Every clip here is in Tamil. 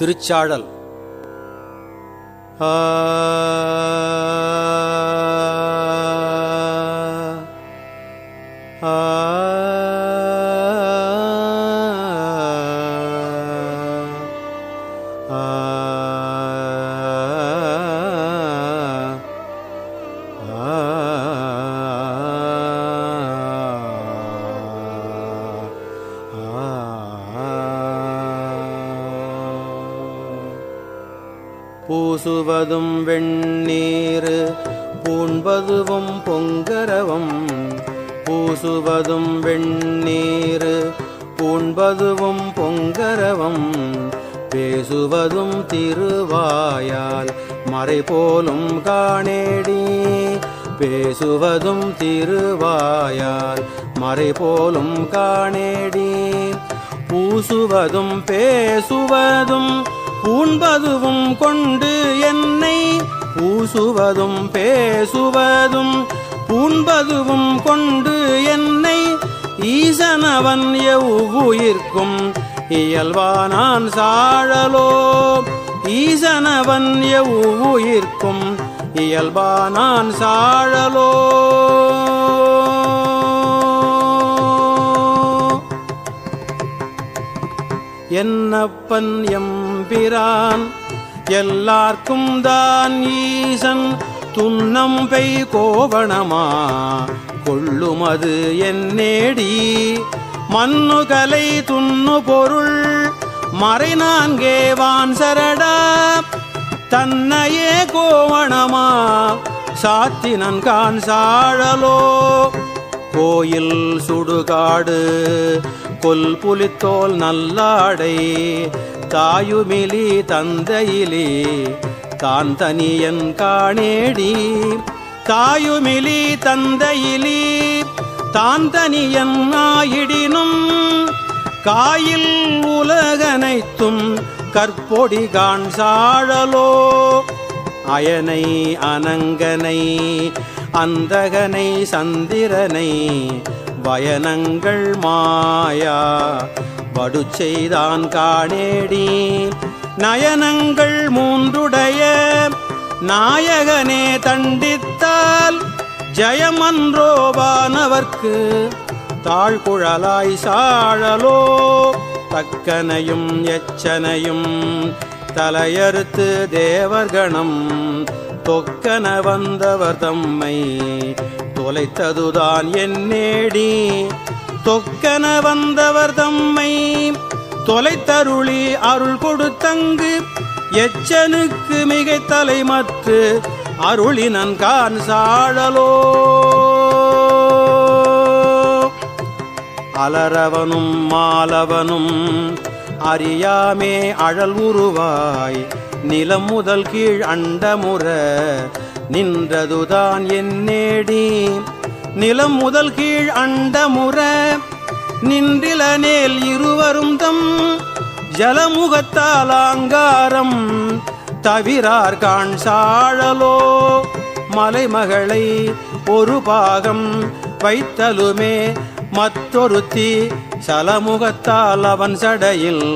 திருச்சாழல் ஆ. பூசுவதும் வெண்ணீர் பூண்பதுவும் பொங்கரவம். பூசுவதும் வெண்ணீர் பூண்பதுவும் பொங்கரவம். பேசுவதும் திருவாயால் மறை போலும் காணேடி. பேசுவதும் திருவாயால் மறை போலும் காணேடி. பூசுவதும் பேசுவதும் பூண்பதுவும் கொண்டு என்னை பூசுவதும் பேசுவதும் பூண்பதுவும் கொண்டு என்னை ஈசனவன் எவ்வுயிர்க்கும் இயல்வானான் சாழலோ? ஈசனவன் எவ்வுயிர்க்கும் இயல்பானான் சாழலோ? என்னப்பன் எம்பிரான்? எல்லார்க்கும் தான் ஈசன் துன்னம் பெய் கோவணமா? கொள்ளுமது என்னேடி மண்ணுகலை துண்ணு பொருள் மறை நான்கே வான் சரடா. தன்னையே கோவணமா? சாத்தினன் கான் சாழலோ? கோயில் சுடுகாடு கொல் புலித்தோல் நல்லாடை தாயுமிலி தந்தையிலே தான் தனியன் காணேடி. தாயுமிலி தந்தையிலி தான் தனியன் ஆயிடினும் காயில் உலகனைத்தும் கற்பொடி காண் சாழலோ அயனை அனங்கனை அந்தகனை சந்திரனை வயனங்கள் மாயா வடு செய்தான் காணேடி நயனங்கள் மூன்றுடைய நாயகனே தண்டித்தால் ஜெயமன்றோவானவர்க்கு தாழ்குழலாய் சாழலோ தக்கனையும் எச்சனையும் தலையறுத்து தேவர்கணம். தொக்கன வந்தவர் தம்மை தொலைத்ததுதான் என்னேடி தொக்கன வந்தவர் தம்மை தொலைத்தருளி அருள் கொடுத்தங்கு. எச்சனுக்கு மிகை தலைமற்று அருளி நன்கான் சாழலோ. அலரவனும் மாலவனும் அறியாமே அழல் உருவாய். நிலம் முதல் கீழ் அண்டமுற நின்றதுதான் என் நேடி. நிலம் முதல் கீழ் அண்டமுற நின்றில நேல் இருவரும் தம். ஜலமுகத்தால் ஆங்காரம் தவிரார் காண் சாழலோ. மலைமகளை ஒரு பாகம் வைத்தலுமே மற்றொருத்தி சலமுகத்தால் அவன் சடையில்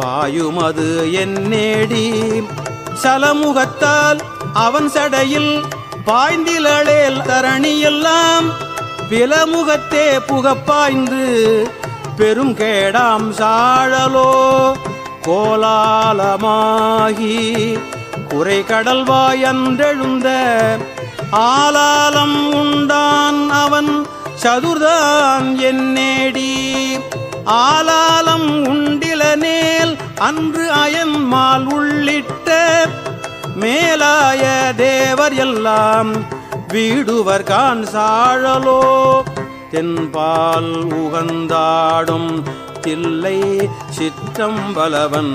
பாயுமது என்னேடி? சலமுகத்தால் அவன் சடையில் பாய்ந்திலேல் தரணியெல்லாம் பிலமுகத்தே புகப்பாய்ந்து பெரும் கேடாம் சாழலோ கோலாலமாகி குறை கடல்வாயன்றெழுந்த ஆலாலம் உண்டான் அவன் சதுர்தான் என்னேடி ஆலாலம் உண்டில நேல் அன்று அயன்மால் உள்ளிட்ட மேலாய தேவர் எல்லாம் வீடுவர் கான் சாழலோ. தென்பால் உகந்தாடும் தில்லை சிற்றம்பலவன்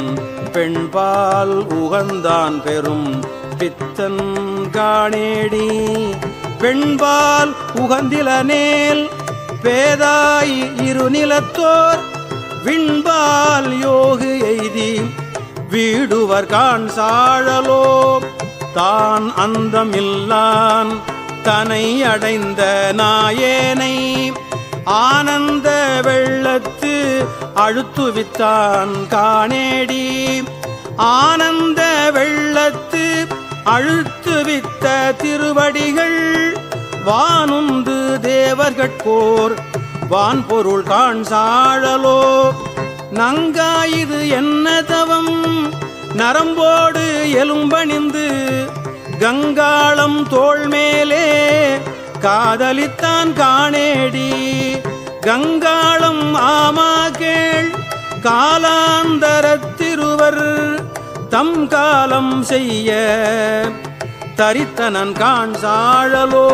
பெண்பால் உகந்தான் பெரும் பித்தன் காணேடி. பெண்பால் உகந்தில நேல் பேதாய் இருநிலத்தோர் விண்பால் யோகு எய்தி வீடுவர் கான் சாழலோ தான் அந்தமில்லான் தனை அடைந்த நாயேனை ஆனந்த வெள்ளத்து அழுத்துவித்தான் காணேடி ஆனந்த வெள்ளத்து அழுத்துவித்த திருவடிகள் வானுந்து தேவர்கட்கோர் வான் பொருள் காண் சாழலோ நங்காயுது என்ன தவம்? நரம்போடு எலும்பணிந்து கங்காளம் தோள்மேலே காதலித்தான் காணேடி. கங்காளம் ஆமா கேள் காலாந்தரத்திருவர் தம் காலம் செய்ய தரித்தனன் காண் சாழலோ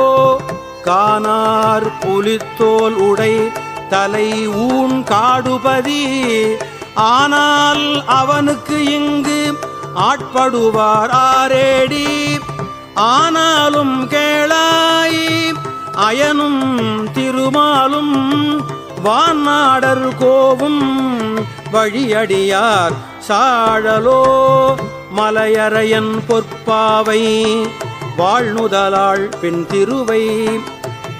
காணார் புலித்தோல் உடை தலை ஊன் காடுபதி. ஆனால் அவனுக்கு இங்கு ஆட்படுவார் ஆரேடி. ஆனாலும் கேளாய் அயனும் திருமாலும் வானாடர் கோவும் வழியடியார் சாழலோ மலையறையன் பொற்பாவை வாழ்நுதலாள் பின் திருவை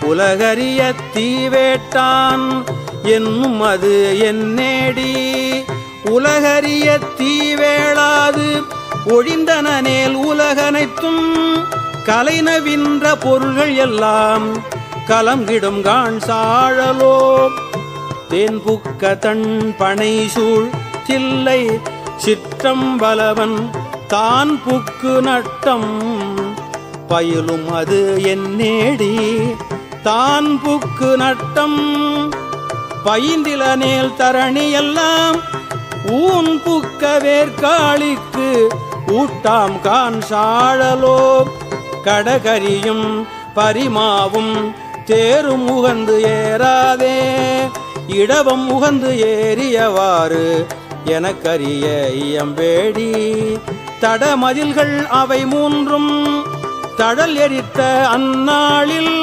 உலகறிய தீவேட்டான் என்னும் அது என்னேடி உலகறிய தீவேளாது ஒழிந்தனேல் உலகனைத்தும் கலைனவின்ற பொருள்கள் எல்லாம் கலங்கிடும் காண் சாழலோ. தேன்புக்க தன் பனை சூழ் தில்லை சிற்றம்பலவன் தான் புக்கு நட்டம். பயிலும் அது என்னேடி தான் புக்கு நட்டம். பயிந்திலனேல் தரணி எல்லாம் ஊன் புக்க வேர்காளிக்கு ஊட்டாம் கான் சாழலோ. கடகரியும் பரிமாவும் தேரும் உகந்து ஏறாதே. இடவம் உகந்து ஏறியவாறு எனக்கரிய இயம்பேடி தடமதில்கள் அவை மூன்றும் தடல் எரித்த அந்நாளில்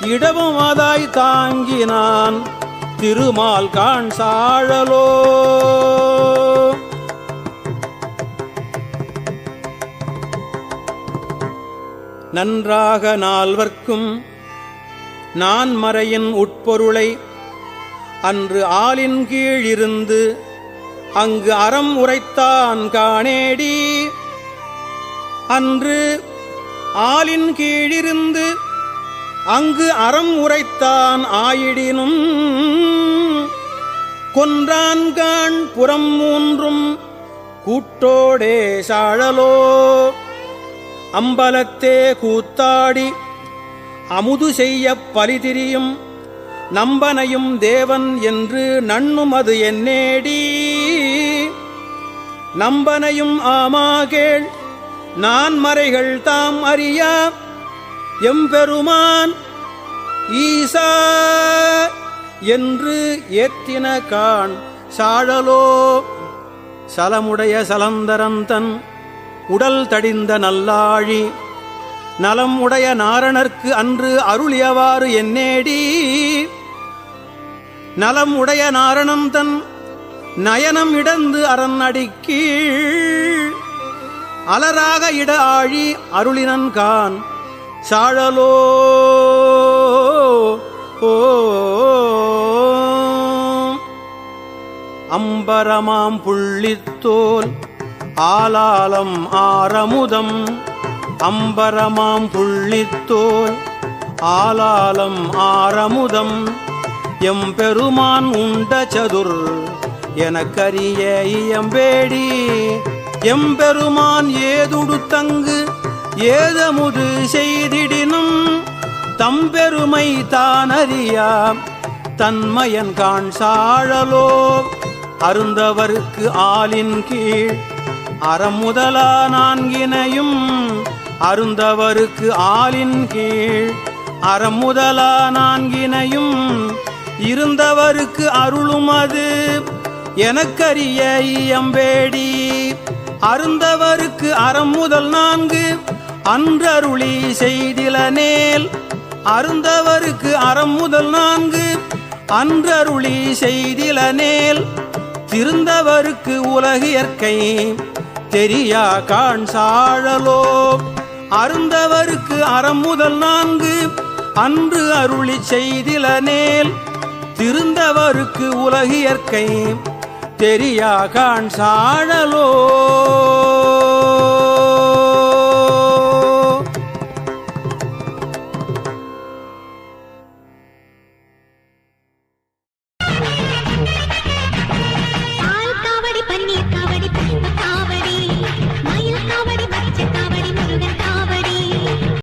இடவும் அதாய் தாங்கினான் திருமால் காண் சாழலோ. நன்றாக நால்வர்க்கும் நான் மறையின் உட்பொருளை அன்று ஆளின் கீழ் இருந்து அங்கு அறம் உரைத்தான் காணேடி. அன்று ஆளின் கீழிருந்து அங்கு அறம் உரைத்தான் ஆயிடினும். கொன்றான்கான் புறம் மூன்றும் கூட்டோடே சாழலோ. அம்பலத்தே கூத்தாடி அமுது செய்ய பலிதிரியும் நம்பனையும் தேவன் என்று நண்ணும் என்னேடி. நம்பனையும் ஆமாகேள். நான் மறைகள் தாம் அறியா எம்பெருமான் ஈசா என்று ஏத்தின காண் சாழலோ. சலமுடைய சலந்தரந்தன் உடல் தடிந்த நல்லாழி. நலம் உடைய நாரணர்க்கு அன்று அருளியவாறு என்னேடி. நலம் உடைய நாரணம் தன் நயனம் இடந்து அரண் அடிக்கீழ் அலராக இட ஆழி அருளினன் கான். சாழலோ அம்பரமாம் புள்ளித்தோல் ஆலாலம் ஆரமுதம். அம்பரமாம் புள்ளித்தோல் ஆலாலம் ஆரமுதம். எம்பெருமான் உண்ட சதுர் எனக்கரிய இயம்பேடி எம்பெருமான் ஏதுடு தங்கு ஏதமுது செய்திடினும் தம்பெருமை தானறியாம் தன்மயன் காண் சாழலோ அருந்தவருக்கு ஆளின் கீழ். அறமுதலா நான்கினையும் அருந்தவருக்கு ஆளின் கீழ். அறமுதலா நான்கினையும் இருந்தவருக்கு அருளும் அது எனக்கரிய இயம்பேடி அருந்தவருக்கு அறம் முதல் நான்கு அன்றருளி செய்தில நேல். அருந்தவருக்கு அறம் முதல் நான்கு அன்றருளி செய்திலனேல் திருந்தவருக்கு உலகியற்கை தெரியா காண் சாழலோ. அருந்தவருக்கு அறம் முதல் நான்கு அன்று அருளி செய்தில நேல். திருந்தவருக்கு உலகியற்கை தெரியாகான் சாழலோ